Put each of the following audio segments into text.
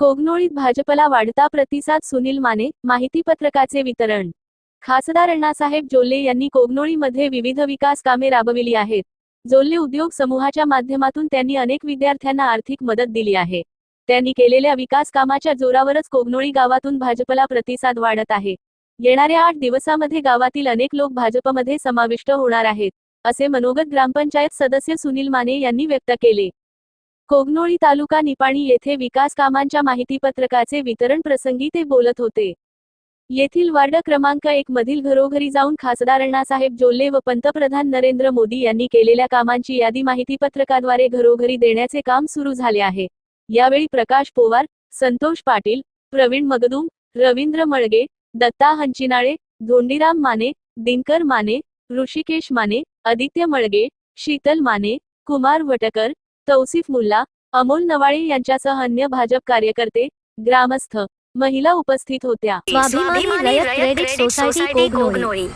कोगनोळीत भाजपला वाढता प्रतिसाद सुनील माने माहिती पत्रकाचे वितरण. खासदार अण्णासाहेब जोल्ले यांनी कोगनोळीमध्ये विविध विकास कामे राबविली आहेत. जोल्ले उद्योग समूहाच्या माध्यमातून त्यांनी अनेक विद्यार्थ्यांना आर्थिक मदत दिली आहे. त्यांनी केलेल्या विकास कामाच्या जोरावरच कोगनोळी गावातून भाजपला प्रतिसाद वाढत आहे. येणाऱ्या आठ दिवसामध्ये गावातील अनेक लोक भाजपमध्ये समाविष्ट होणार आहेत असे मनोगत ग्रामपंचायत सदस्य सुनील माने यांनी व्यक्त केले. कोगनोळी तालुका निपाणी येथे विकास कामांच्या माहितीपत्रकाचे वितरण प्रसंगी ते बोलत होते. येथील वार्ड क्रमांक एक मधील घरोघरी जाऊन खासदार अण्णासाहेब जोल्ले व पंतप्रधान नरेंद्र मोदी यांनी केलेल्या कामांची यादी माहितीपत्रकाद्वारे घरोघरी देण्याचे काम सुरू झाले आहे. यावेळी प्रकाश पोवार संतोष पाटील प्रवीण मगदूम रवींद्र मळगे दत्ता हंचिनाळे धोंडीराम माने दिनकर माने ऋषिकेश माने आदित्य मळगे शीतल माने कुमार वटकर तौसिफ मुल्ला अमोल नवाळे यांच्यासह अन्य भाजप कार्यकर्ते ग्रामस्थ महिला उपस्थित होत्या. स्वाभिमानी रयत क्रेडिट सोसायटी कोगनोळी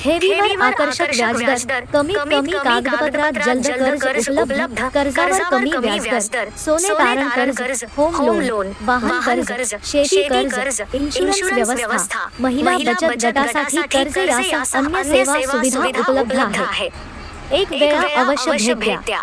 ठेवीवर आकर्षक व्याजदर कमीत कमी कागदपत्रात जलद कर्ज उपलब्ध कर्जावर कमी व्याजदर सोने तारण कर्ज होम लोन वाहन कर्ज शेती कर्ज इन्शुरन्स व्यवस्था महिला बचत गटासाठी कर्ज यासह अन्य सेवा सुविधा उपलब्ध आहे एक वेळा अवश्य भेट द्या.